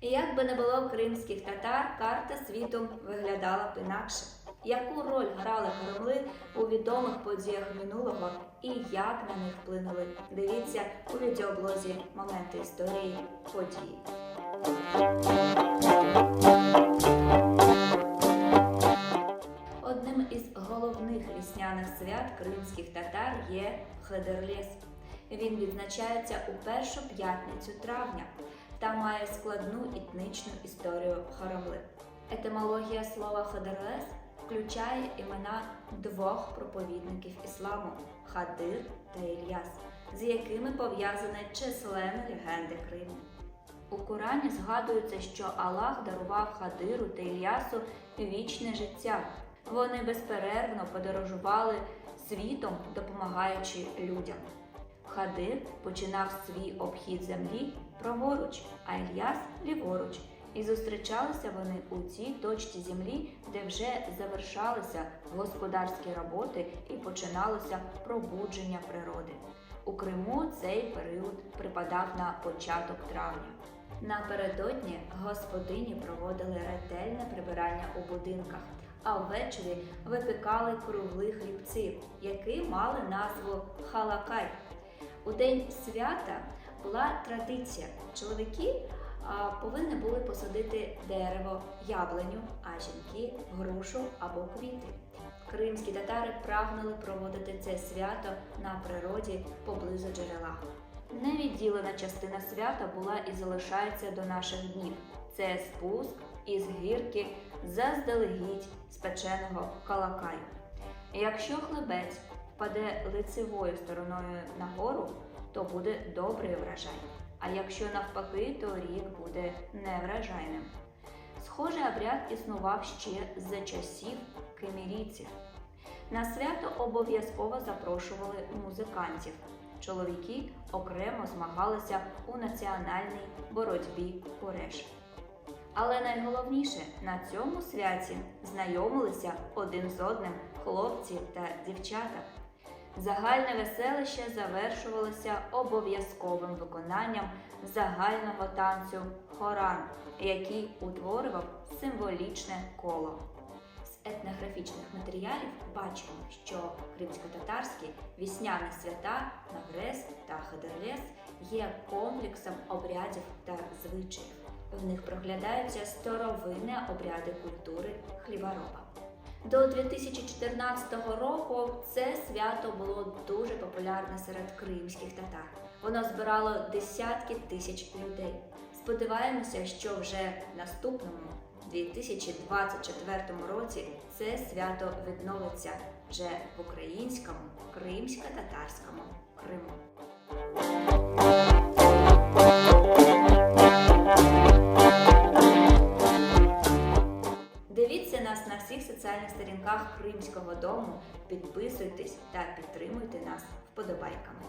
І як би не було кримських татар, карта світу виглядала б інакше. Яку роль грали кремли у відомих подіях минулого і як на них вплинули? Дивіться у відеоблозі моменти історії події. Одним із головних вісняних свят кримських татар є Хедерлєс. Він відзначається у першу п'ятницю травня та має складну етнічну історію Харамли. Етимологія слова Хедерлес включає імена двох проповідників ісламу Хадир та Ільяс, з якими пов'язані численні легенди Криму. У Корані згадується, що Аллах дарував Хадиру та Ільясу вічне життя. Вони безперервно подорожували світом, допомагаючи людям. Хадир починав свій обхід землі праворуч, а Ільяс ліворуч. І зустрічалися вони у цій точці землі, де вже завершалися господарські роботи і починалося пробудження природи. У Криму цей період припадав на початок травня. Напередодні господині проводили ретельне прибирання у будинках, а ввечері випікали кругли хлібці, які мали назву халакай. У день свята була традиція. Чоловіки повинні були посадити дерево, яблуню, а жінки грушу або квіти. Кримські татари прагнули проводити це свято на природі поблизу джерела. Невідділена частина свята була і залишається до наших днів. Це спуск із гірки заздалегідь спеченого калакаю. Якщо хлебець впаде лицевою стороною нагору, то буде добрий врожай. А якщо навпаки, то рік буде неврожайним. Схожий обряд існував ще за часів кемірійців. На свято обов'язково запрошували музикантів. Чоловіки окремо змагалися у національній боротьбі куреш. Але найголовніше на цьому святі знайомилися один з одним хлопці та дівчата. Загальне веселище завершувалося обов'язковим виконанням загального танцю хоран, який утворював символічне коло. З етнографічних матеріалів бачимо, що кримсько-татарські вісняні свята Наврез та Хедерлес є комплексом обрядів та звичаїв. В них проглядаються старовинні обряди культури хлібороба. До 2014 року це свято було дуже популярне серед кримських татар. Воно збирало десятки тисяч людей. Сподіваємося, що вже в наступному 2024 році це свято відновиться вже в українському кримсько-татарському Криму. Соціальних сторінках Кримського дому, підписуйтесь та підтримуйте нас вподобайками.